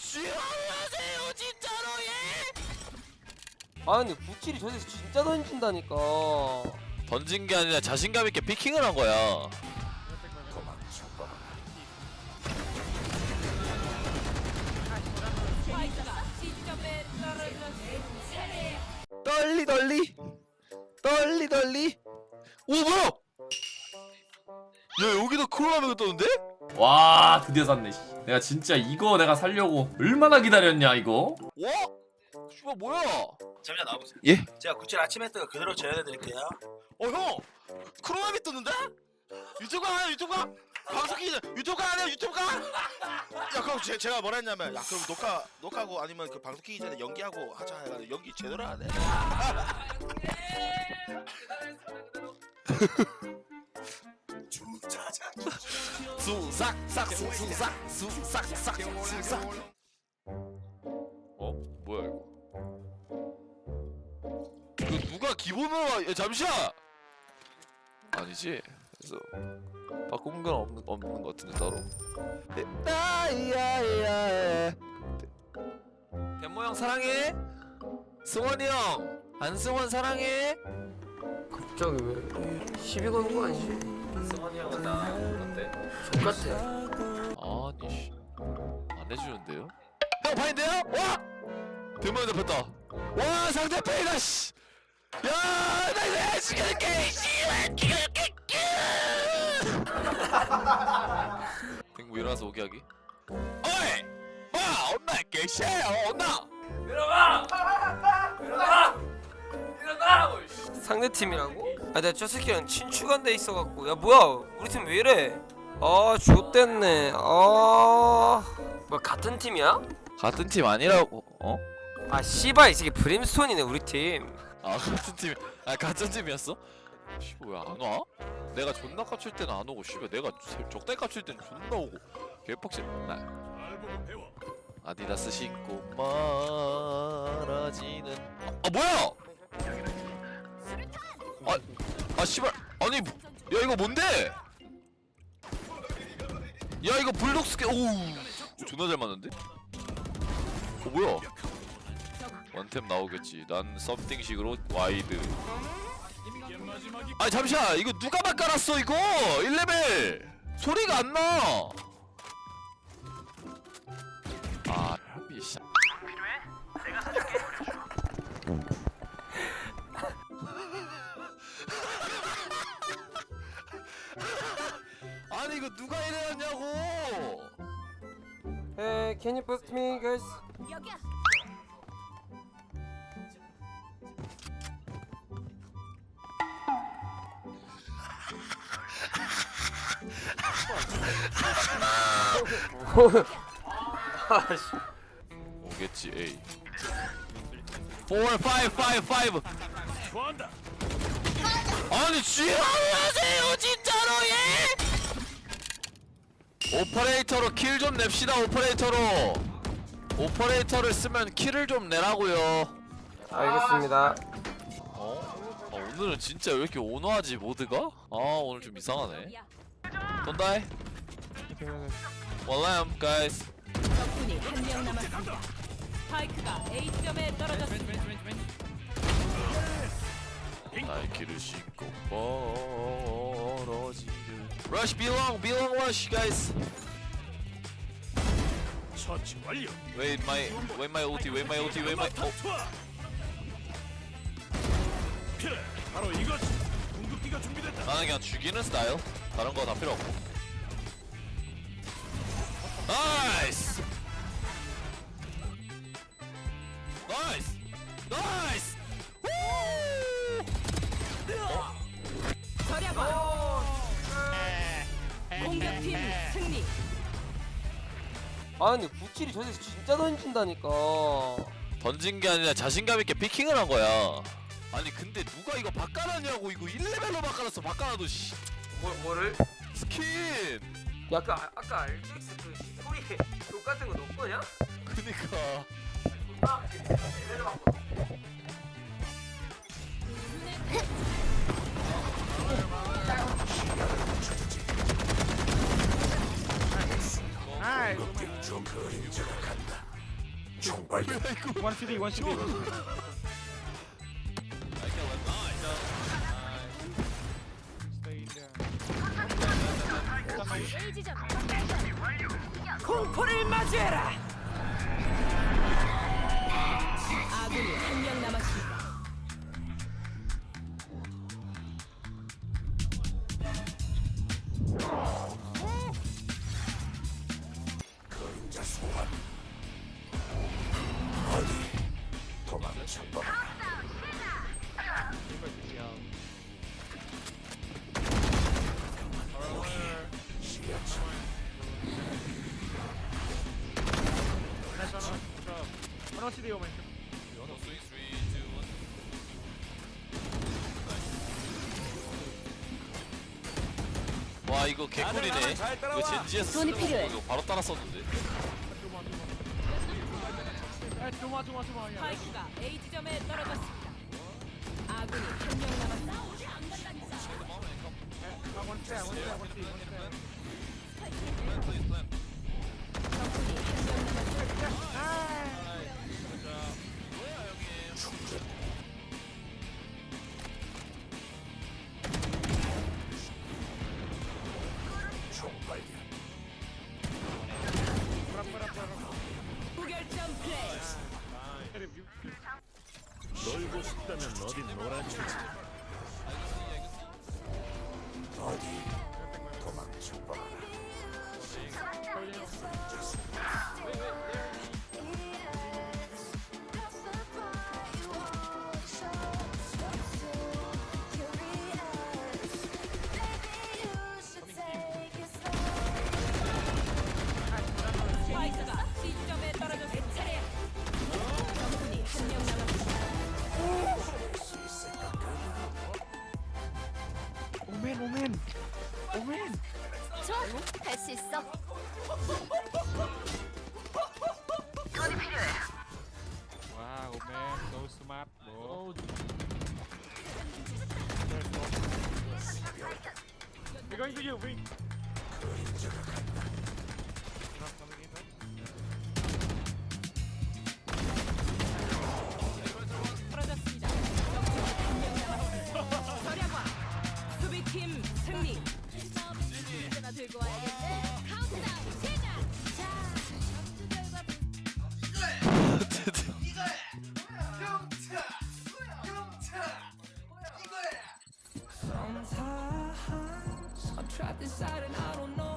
지랄하세요 진짜로 예? 아 근데 구칠이 저기서 진짜 던진다니까 던진 게 아니라 자신감 있게 피킹을 한 거야. 떨리 떨리 떨리 떨리 오 뭐야? 야 여기도 크로라메가 떴는데? 와 드디어 샀네 씨. 내가 진짜 이거 내가 살려고 얼마나 기다렸냐 이거 와? 슈바 뭐야? 잠시만 나와보세요. 예? 제가 구칠 아침 했던 거 그대로 재현해드릴게요. 어 형! 크로라메 떴는데? 유튜브 하냐 유튜브? 방송 기 유튜브 하냐 유튜브? 야 그럼 제, 제가 뭐라 했냐면 야 그럼 녹화 녹화하고 아니면 그 방송 키기 전에 연기하고 하자 해가지고 연기 제대로 하네. 수 수삭 어? 뭐야 이거? 이거 누가 기본으로 와- 야, 잠시만 아니지? 그래서 바꾼 건 없는, 없는 것 같은데 따로. 나야야 대모 형 사랑해? 승원이 형 안승원 사랑해? 갑자기 왜 시비 거는 거 아니지? 승원이 형은 나 어때? 똑같아 아니 씨. 안 해주는데요? 형 파인데요? 와! 대만 잡혔다 와 상대편이다 씨! 야! 나 이제 죽여줄게! 씨발! 죽여줄게! 댕구 일어나서 오게 하기 어이! 마! 온나 개새야 온나! 일어나! 일어나! 일어나라고 상대 팀이라고? 아 내가 저 새끼랑 친추간 돼 있어갖고 야 뭐야 우리 팀 왜 이래 아 좆됐네 아 뭐야 같은 팀이야? 같은 팀 아니라고 어? 아 씨발 이 새끼 브림스톤이네 우리 팀 아 같은 팀, 아 같은 팀이었어? 씨발 왜안 와? 내가 존나 깝칠 때는 안 오고 씨발 내가 적대 깝칠 때는 존나 오고 개빡치 나 아디다스 신고 말아지는 아, 아 뭐야? 아, 아 씨발 아니 야 이거 뭔데? 야 이거 블록스케 오우 존나 잘 맞는데? 어 뭐야? 원템 나오겠지. 난 썸띵식으로 와이드. 아 잠시만 이거 누가 바꿔놨어 이거 1레벨 소리가 안 나. 아 미씨. 이거 누가 이래놨냐고. Hey can you boost me guys? 여기야. 아씨 오겠지 A 4 5 5 5 아니 지랄하세 오퍼레이터로 킬 좀 냅시다 오퍼레이터로 오퍼레이터를 쓰면 킬을 좀 내라고요 알겠습니다 어? 아, 오늘은 진짜 왜 이렇게 온화하지 모드가? 아 오늘 좀 이상하네 Don't die Well I'm guys 적군이 한 명 남았습니다. 스파이크가 A점에 떨어졌습니다. 나이키를 신고 멀어지는 Rush belong belong rush guys 처치 완료. Wait my wait my ulti wait my ulti wait my oh 바로 이것이 궁극기가 준비됐다. 나는 그냥 죽이는 스타일 다른 거 다 필요 없고 나이스 나이스 나이스 아 근데 구칠이 저기서 진짜 던진다니까. 던진 게 아니라 자신감 있게 피킹을 한 거야. 아니 근데 누가 이거 바꿔놨냐고. 이거 1레벨로 바꿔놨어. 바꿔놔도 씨. 뭐, 뭐를? 스킨. 야 그, 아, 아까 RGX 그 소리 똑같은 거 넣은 거냐? 그니까. 존나 레벨을 바꿔 One city, one city. Stay there. 공포를 맞이해라. 아군이 한 명 남았습니다. More city, Omen. 와 이거 개꿀이네 이거 젠지에서 돈이 쓰는 필요해. 이거 바로 따라 썼는데 Eh, two more. Yeah. 파이크가 A 지점에 떨어졌습니다. 아군이 한 명 남았습니다. Uh, one stay, one stay, one stay, one stay. 적 싶다면 어디 놀아주지. Man, so smart, bro. We're going to you, Wing. Trapped inside and I don't know